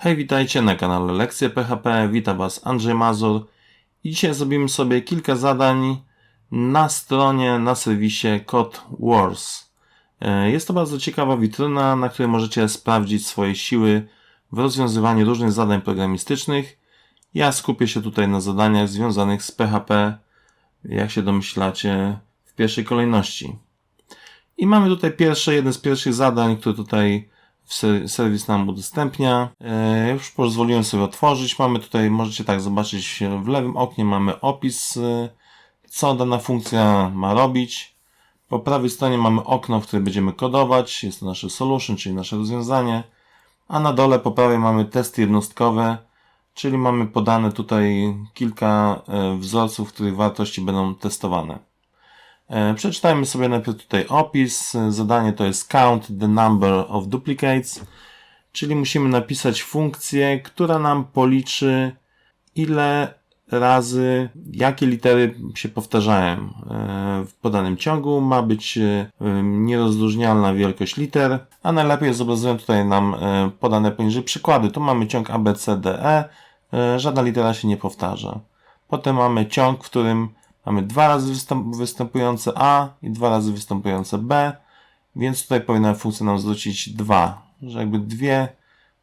Hej, witajcie na kanale Lekcje PHP. Witam Was Andrzej Mazur. I dzisiaj zrobimy sobie kilka zadań na stronie, na serwisie Code Wars. E, Jest to bardzo ciekawa witryna, na której możecie sprawdzić swoje siły w rozwiązywaniu różnych zadań programistycznych. Ja skupię się tutaj na zadaniach związanych z PHP, jak się domyślacie, w pierwszej kolejności. I mamy tutaj pierwsze, jeden z pierwszych zadań, które tutaj serwis nam udostępnia. E, już pozwoliłem sobie otworzyć. Mamy tutaj, możecie tak zobaczyć w lewym oknie mamy opis, e, co dana funkcja ma robić. Po prawej stronie mamy okno, w którym będziemy kodować. Jest to nasze solution, czyli nasze rozwiązanie. A na dole po prawej mamy testy jednostkowe, czyli mamy podane tutaj kilka e, wzorców, których wartości będą testowane. E, Przeczytajmy sobie najpierw tutaj opis. E, Zadanie to jest count the number of duplicates, czyli musimy napisać funkcję, która nam policzy ile razy, jakie litery się powtarzają e, w podanym ciągu. Ma być nierozróżnialna wielkość liter, a najlepiej zobrazują tutaj nam podane poniżej przykłady. Tu mamy ciąg A, B, C, D, E. E, Żadna litera się nie powtarza. Potem mamy ciąg, w którym Mamy dwa razy występ, występujące A i dwa razy występujące B, więc tutaj powinna funkcja nam zwrócić dwa, że jakby dwie,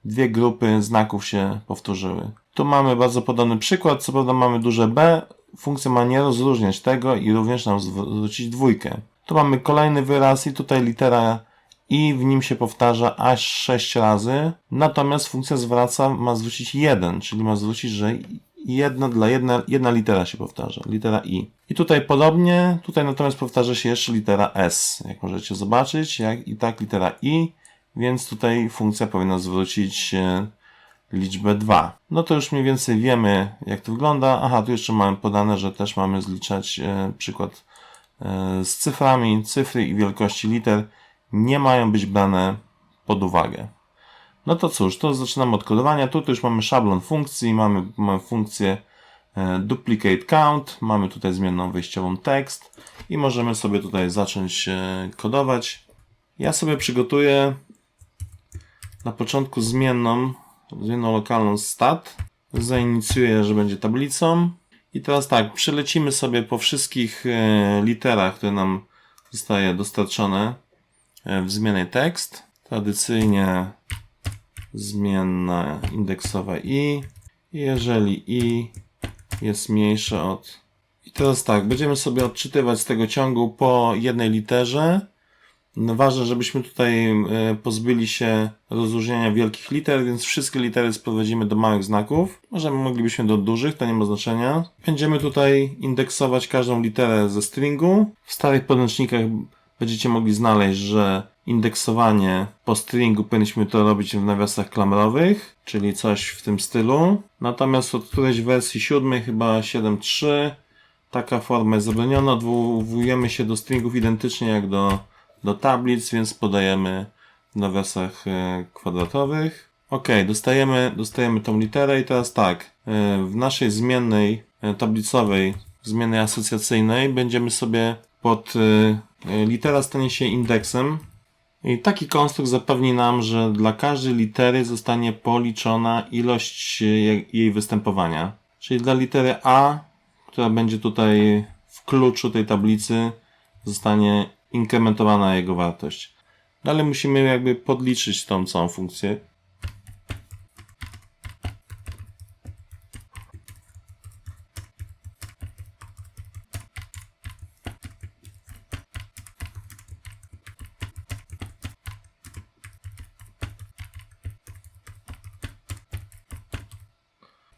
dwie grupy znaków się powtórzyły. Tu mamy bardzo podobny przykład, co prawda mamy duże B, funkcja ma nie rozróżniać tego i również nam zwrócić dwójkę. Tu mamy kolejny wyraz i tutaj litera i w nim się powtarza aż 6 razy, natomiast funkcja zwraca ma zwrócić 1, czyli ma zwrócić, że jedno dla jedna, jedna litera się powtarza, litera I. I tutaj podobnie, tutaj natomiast powtarza się jeszcze litera S, jak możecie zobaczyć, jak i tak litera I, więc tutaj funkcja powinna zwrócić liczbę 2. No to już mniej więcej wiemy, jak to wygląda. Aha, tu jeszcze mamy podane, że też mamy zliczać e, przykład e, z cyframi. Cyfry i wielkości liter nie mają być brane pod uwagę. No to cóż, to zaczynamy od kodowania. Tu już mamy szablon funkcji, mamy, mamy funkcję e, duplicate count, mamy tutaj zmienną wyjściową tekst i możemy sobie tutaj zacząć e, kodować. Ja sobie przygotuję na początku zmienną, zmienną lokalną stat. Zainicjuję, że będzie tablicą. I teraz tak, przelecimy sobie po wszystkich e, literach, które nam zostaje dostarczone w zmiennej tekst. Tradycyjnie zmienna indeksowa i. Jeżeli i jest mniejsze od. I teraz tak, będziemy sobie odczytywać z tego ciągu po jednej literze. No ważne, żebyśmy tutaj e, pozbyli się rozróżnienia wielkich liter, więc wszystkie litery sprowadzimy do małych znaków. Możemy, moglibyśmy do dużych, to nie ma znaczenia. Będziemy tutaj indeksować każdą literę ze stringu. W starych podręcznikach będziecie mogli znaleźć, że indeksowanie po stringu powinniśmy to robić w nawiasach klamrowych, czyli coś w tym stylu. Natomiast od którejś wersji siódmej, chyba 7.3, taka forma jest zabroniona. Odwołujemy się do stringów identycznie jak do, do tablic, więc podajemy w nawiasach e, kwadratowych. Ok, dostajemy, dostajemy tą literę i teraz tak, e, w naszej zmiennej e, tablicowej, zmiennej asocjacyjnej będziemy sobie pod litera stanie się indeksem, i taki konstrukt zapewni nam, że dla każdej litery zostanie policzona ilość jej występowania. Czyli dla litery A, która będzie tutaj w kluczu tej tablicy, zostanie inkrementowana jego wartość. Dalej musimy jakby podliczyć tą całą funkcję.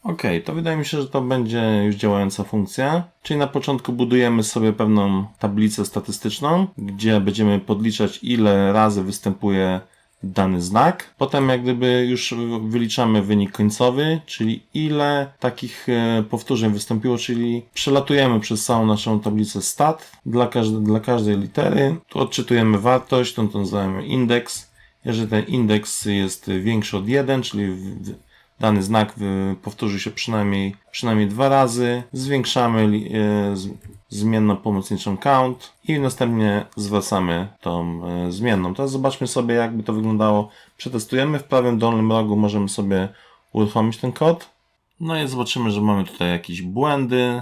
Ok, to wydaje mi się, że to będzie już działająca funkcja. Czyli na początku budujemy sobie pewną tablicę statystyczną, gdzie będziemy podliczać ile razy występuje dany znak. Potem jak gdyby już wyliczamy wynik końcowy, czyli ile takich e, powtórzeń wystąpiło, czyli przelatujemy przez całą naszą tablicę stat dla, każde, dla każdej litery. Tu odczytujemy wartość, tą, tą nazywamy indeks. Jeżeli ten indeks jest większy od 1, czyli dany znak y, powtórzy się przynajmniej, przynajmniej dwa razy. Zwiększamy y, zmienną pomocniczą count i następnie zwracamy tą y, zmienną. Teraz zobaczmy sobie, jakby to wyglądało. Przetestujemy. W prawym dolnym rogu możemy sobie uruchomić ten kod. No i zobaczymy, że mamy tutaj jakieś błędy.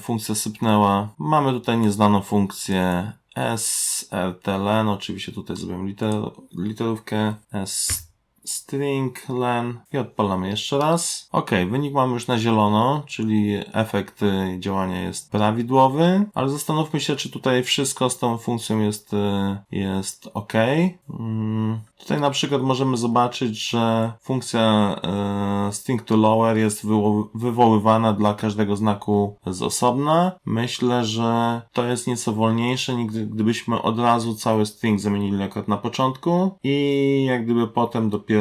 Funkcja sypnęła. Mamy tutaj nieznaną funkcję srtlen. Oczywiście tutaj zrobimy liter, literówkę s string len i odpalamy jeszcze raz. Ok, wynik mamy już na zielono, czyli efekt y, działania jest prawidłowy, ale zastanówmy się, czy tutaj wszystko z tą funkcją jest, y, jest ok. Mm, Tutaj na przykład możemy zobaczyć, że funkcja y, string to lower jest wywo- wywoływana dla każdego znaku z osobna. Myślę, że to jest nieco wolniejsze, gdybyśmy od razu cały string zamienili na początku i jak gdyby potem dopiero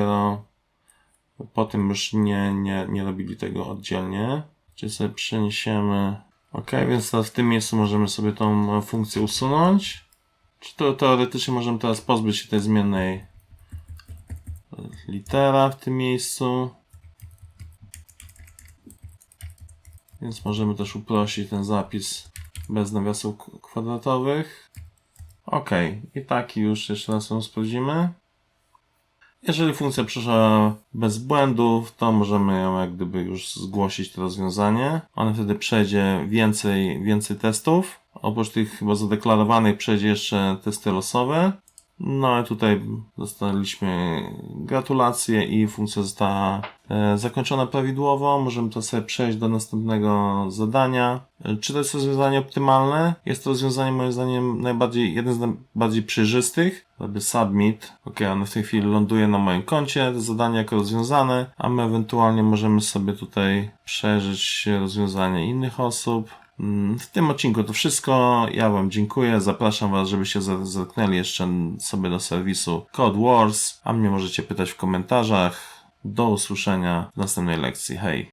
potem już nie, nie, nie robili tego oddzielnie. Czy sobie przeniesiemy. Ok, więc teraz w tym miejscu możemy sobie tą funkcję usunąć. Czy to teoretycznie możemy teraz pozbyć się tej zmiennej litera w tym miejscu. Więc możemy też uprościć ten zapis bez nawiasów kwadratowych. Ok, i taki już jeszcze raz ją sprawdzimy. Jeżeli funkcja przeszła bez błędów, to możemy ją jak gdyby już zgłosić to rozwiązanie. Ona wtedy przejdzie więcej, więcej testów. Oprócz tych chyba zadeklarowanych przejdzie jeszcze testy losowe. No tutaj dostaliśmy gratulacje i funkcja została e, zakończona prawidłowo. Możemy to sobie przejść do następnego zadania. E, Czy to jest rozwiązanie optymalne? Jest to rozwiązanie moim zdaniem najbardziej, jeden z najbardziej przejrzystych. Robię submit. Ok, ono w tej chwili ląduje na moim koncie, zadanie jako rozwiązane, a my ewentualnie możemy sobie tutaj przejrzeć rozwiązania innych osób. Mm, W tym odcinku to wszystko. Ja Wam dziękuję. Zapraszam Was, żebyście zer- zerknęli jeszcze sobie do serwisu Code Wars, a mnie możecie pytać w komentarzach. Do usłyszenia w następnej lekcji. Hej!